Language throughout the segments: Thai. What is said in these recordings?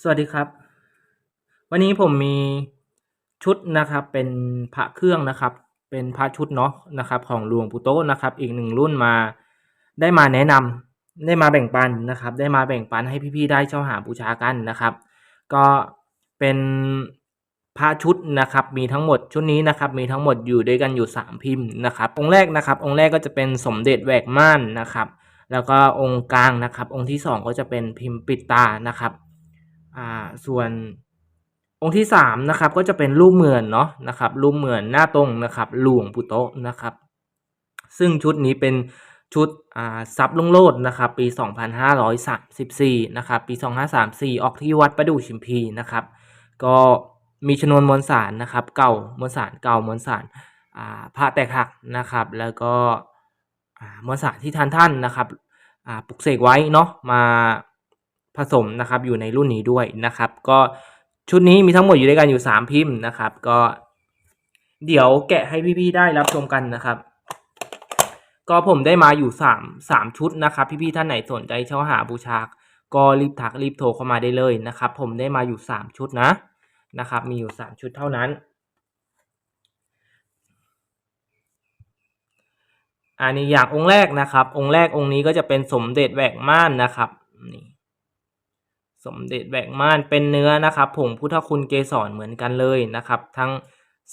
สวัสดีครับ วันนี้ผมมีชุดนะครับเป็นพระเครื่องนะครับ เป็นพระชุดเนาะนะครับ ของหลวงปู่โตนะครับ อีกหนึ่งรุ่นมาได้มาแนะนำได้มาแบ่งปันนะครับ ได้มาแบ่งปันให้พี่ๆได้เช่าหาบูชากันนะครับ ก็เป็นพระชุดนะครับ มีทั้งหมดชุดนี้นะครับ มีทั้งหมดอยู่ด้วยกันอยู่สามพิมพ์นะครับ องค์แรกนะครับ องค์แรกก็จะเป็นสมเด็จแหวกม่านนะครับ แล้วก็องค์กลางนะครับ องค์ที่สองก็จะเป็นพิมพ์ปิดตานะครับ อ่าส่วนองค์ที่สามนะครับก็จะเป็นรูปเหมือนเนาะนะครับรูปเหมือนหน้าตรงนะครับหลวงปู่โตะนะครับ ซึ่งชุดนี้เป็นชุดอ่าซับลุงโลดนะครับปี 2534นะครับปี 2534 ออกที่วัดประดู่ชิมพีนะครับ ก็มีชนวนมวลสารนะครับ เก่ามวลสารเก่ามวลสารอ่าพระแตกหักนะครับ แล้วก็มวลสารที่ท่านท่านนะครับอ่าปลุกเสกไว้เนาะมา ผสมนะครับอยู่ในรุ่นนี้ด้วยนะครับ ก็ชุดนี้มีทั้งหมดอยู่ด้วยกันอยู่สามพิมพ์นะครับ ก็ เดี๋ยวแกะให้พี่ๆได้รับชมกันนะครับ ก็ผมได้มาอยู่สามสามชุดนะครับ พี่ๆท่านไหนสนใจเช่าหาบูชา ก็รีบทักรีบโทรเข้ามาได้เลยนะครับ ผมได้มาอยู่สามชุดนะนะครับ มีอยู่สามชุดเท่านั้นอันนี้อย่างองค์แรกนะครับ องค์แรกองค์นี้ก็จะเป็นสมเด็จแหวกม่านนะครับนี่ สมเด็จแหวกม่านเป็นเนื้อนะครับผงพุทธคุณเกสรเหมือนกันเลยนะครับ ทั้ง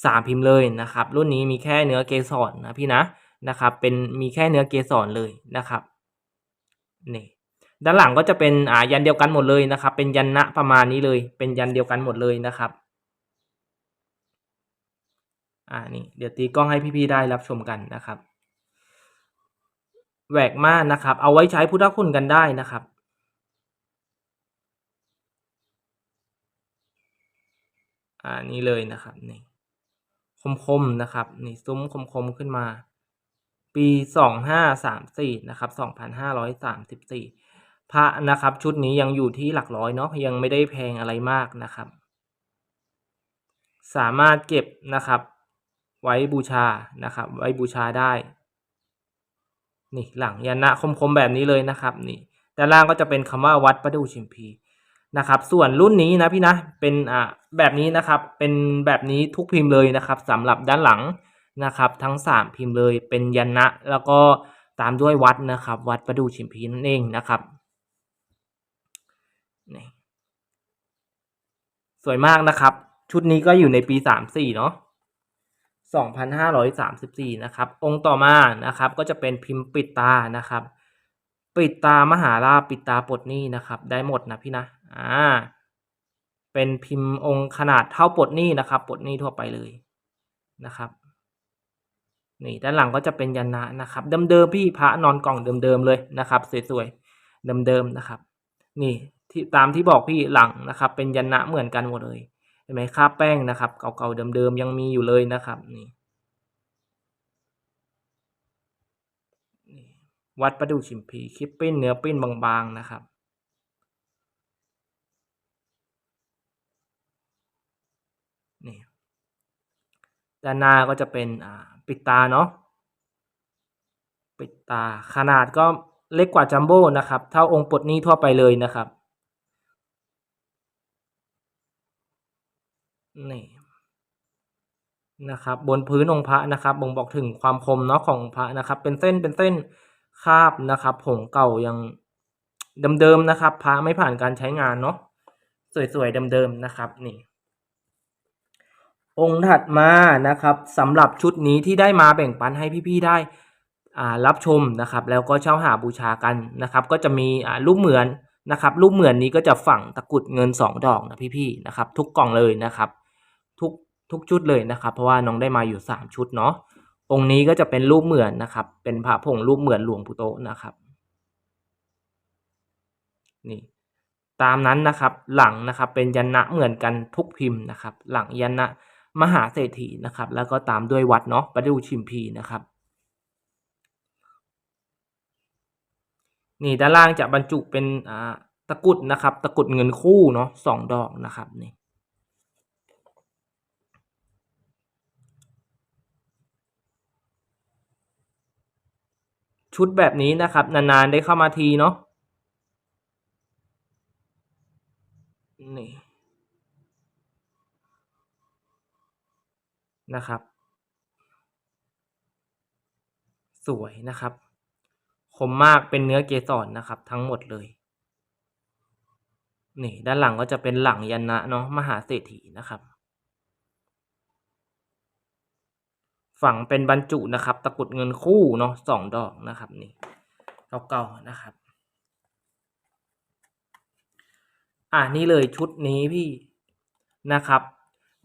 สามพิมพ์เลยนะครับ รุ่นนี้มีแค่เนื้อเกสรนะพี่นะนะครับ เป็นมีแค่เนื้อเกสรเลยนะครับนี่ด้านหลังก็จะเป็นอ่ายันเดียวกันหมดเลยนะครับ เป็นยันนะประมาณนี้เลย เป็นยันเดียวกันหมดเลยนะครับอ่านี่เดี๋ยวตีกล้องให้พี่ๆได้รับชมกันนะครับแหวกม่านนะครับ เอาไว้ใช้พุทธคุณกันได้นะครับ อ่านี่เลยนะครับนี่คมๆนะครับนี่ซุ้มคมๆขึ้นมา ปีสองห้าสามสี่นะครับสองพันห้าร้อยสามสิบสี่พระนะครับชุดนี้ยังอยู่ที่หลักร้อยเนาะยังไม่ได้แพงอะไรมากนะครับ สามารถเก็บนะครับ ไว้บูชานะครับ ไว้บูชาได้ นี่หลังยันะคมๆแบบนี้เลยนะครับ นี่ด้านล่างก็จะเป็นคำว่าวัดประดูชิมพี นะครับ ส่วนรุ่นนี้นะพี่นะเป็นอ่าแบบนี้นะครับเป็นแบบนี้ทุกพิมพ์เลยนะครับสำหรับด้านหลังนะครับ ทั้งสามพิมพ์เลยเป็นยันนะ แล้วก็ตามด้วยวัดนะครับ วัดประดูชิมพีนั่นเองนะครับสวยมากนะครับ ชุดนี้ก็อยู่ในปีสามสี่เนาะ2,534 นะครับ องค์ต่อมานะครับ ก็จะเป็นพิมพ์ปิดตานะครับ ปิดตามหาราปิดตาปลดหนี้นะครับ ได้หมดนะพี่นะ อ่าเป็นพิมพ์องค์ขนาดเท่าปดหนี้นะครับปดหนี้ทั่วไปเลยนะครับนี่ด้านหลังก็จะเป็นยันนะนะครับเดิมๆพี่พระนอนกล่องเดิมๆเลยนะครับสวยๆเดิมๆนะครับ นี่ที่ตามที่บอกพี่หลังนะครับ เป็นยันนะเหมือนกันหมดเลยเห็นไหมคราแป้งนะครับ เก่าๆเดิมๆยังมีอยู่เลยนะครับนี่นี่วัดประดูชิมพีคลิปปิ้นเนื้อปิ้นบางๆนะครับ นี่ ด้านหน้าก็จะเป็นปิดตาเนาะปิดตาขนาดก็เล็กกว่าจัมโบ้นะครับ เท่าองค์ปลดนี้ทั่วไปเลยนะครับนี่นะครับ บนพื้นองค์พระนะครับบ่งบอกถึงความคมเนาะของพระนะครับ เป็นเส้นเป็นเส้นคาบนะครับผงเก่ายังเดิมๆนะครับ พระไม่ผ่านการใช้งานเนาะสวยๆเดิมๆนะครับนี่ องค์ถัดมานะครับสำหรับชุดนี้ที่ได้มาแบ่งปันให้พี่ๆได้รับชมนะครับแล้วก็เช่าหาบูชากันนะครับก็จะมีรูปเหมือนนะครับรูปเหมือนนี้ก็จะฝังตะกรุดเงินสองดอกนะพี่ๆนะครับทุกกล่องเลยนะครับทุกทุกชุดเลยนะครับ เพราะว่าน้องได้มาอยู่สามชุดเนาะองค์นี้ก็จะเป็นรูปเหมือนนะครับ เป็นพระผงรูปเหมือนหลวงปู่โตนะครับนี่ตามนั้นนะครับหลังนะครับเป็นยันนะเหมือนกันทุกพิมพ์นะครับ หลังยันนะ มหาเศรษฐีนะครับ แล้วก็ตามด้วยวัดเนาะประดูชิมพีนะครับ นี่ด้านล่างจะบรรจุเป็นอ่าตะกุดนะครับ ตะกุดเงินคู่เนาะสองดอกนะครับนี่ชุดแบบนี้นะครับ นาน ๆ ได้เข้ามาทีเนาะนี่ นะครับ สวยนะครับ คมมากเป็นเนื้อเกสรนะครับ ทั้งหมดเลย นี่ด้านหลังก็จะเป็นหลังยันนะเนาะมหาเศรษฐีนะครับ ฝั่งเป็นบรรจุนะครับ ตะกรุดเงินคู่เนาะสองดอกนะครับนี่เก่าๆนะครับอ่านี่เลยชุดนี้พี่นะครับ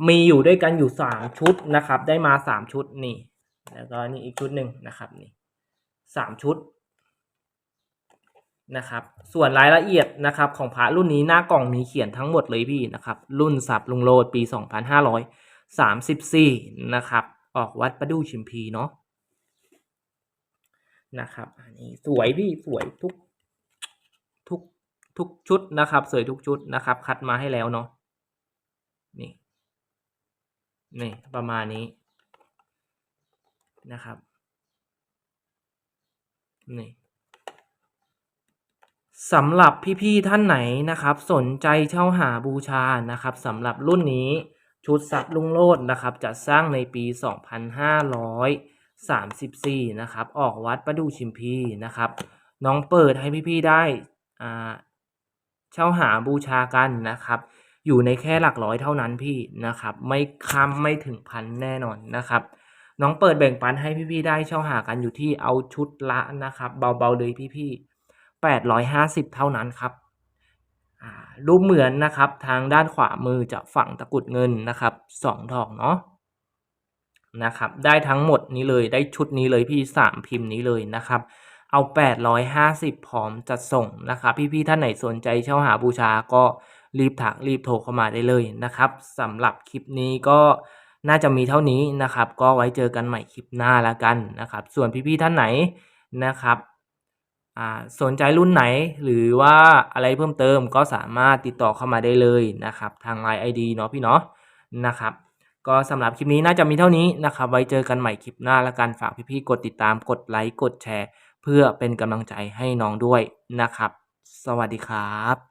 มีอยู่ด้วยกันอยู่สามชุดนะครับ ได้มาสามชุดนี่ แล้วก็นี่อีกชุดหนึ่งนะครับนี่สามชุดนะครับ ส่วนรายละเอียดนะครับของพระรุ่นนี้หน้ากล่องมีเขียนทั้งหมดเลยพี่นะครับ รุ่นสับลุงโลดปีสองพันห้าร้อยสามสิบสี่นะครับ ออกวัดประดูชิมพีเนาะนะครับอันนี้สวยพี่สวยทุกทุกทุกชุดนะครับ สวยทุกชุดนะครับ คัดมาให้แล้วเนาะ นี่ประมาณนี้นะครับนี่สำหรับพี่ๆท่านไหนนะครับ สนใจเช่าหาบูชานะครับสำหรับรุ่นนี้ชุดสัตว์ลุงโลดนะครับจะสร้างในปี 2534 นะครับ ออกวัดประดูชิมพีนะครับ น้องเปิดให้พี่ๆได้เช่าหาบูชากันนะครับ อยู่ในแค่หลักร้อยเท่านั้นพี่นะครับ ไม่ค้ำไม่ถึงพันแน่นอนนะครับ น้องเปิดแบ่งปันให้พี่ๆได้เช่าหากันอยู่ที่เอาชุดละนะครับ เบาๆเลยพี่ๆแปดร้อยห้าสิบเท่านั้นครับรูปเหมือนนะครับทางด้านขวามือจะฝังตะกุดเงินนะครับสองดอกเนาะนะครับได้ทั้งหมดนี้เลยได้ชุดนี้เลยพี่สามพิมพ์นี้เลยนะครับ เอาแปดร้อยห้าสิบพร้อมจัดส่งนะครับ พี่ๆท่านไหนสนใจเช่าหาบูชาก็ รีบถักรีบโทรเข้ามาได้เลยนะครับสำหรับคลิปนี้ก็น่าจะมีเท่านี้นะครับ ก็ไว้เจอกันใหม่คลิปหน้าล้วกันนะครับ ส่วนพี่ๆท่านไหนนะครับสนใจรุ่นไหนหรือว่าอะไรเพิ่มเติมก็สามารถติดต่อเข้ามาได้เลยนะครับ ทาง Line ID เนาะพี่เนาะนะครับ ก็สำหรับคลิปนี้น่าจะมีเท่านี้นะครับ ไว้เจอกันใหม่คลิปหน้าล้วกันฝากพี่ๆกดติดตามกดไลค์กดแชร์ เพื่อเป็นกำลังใจให้น้องด้วยนะครับ สวัสดีครับ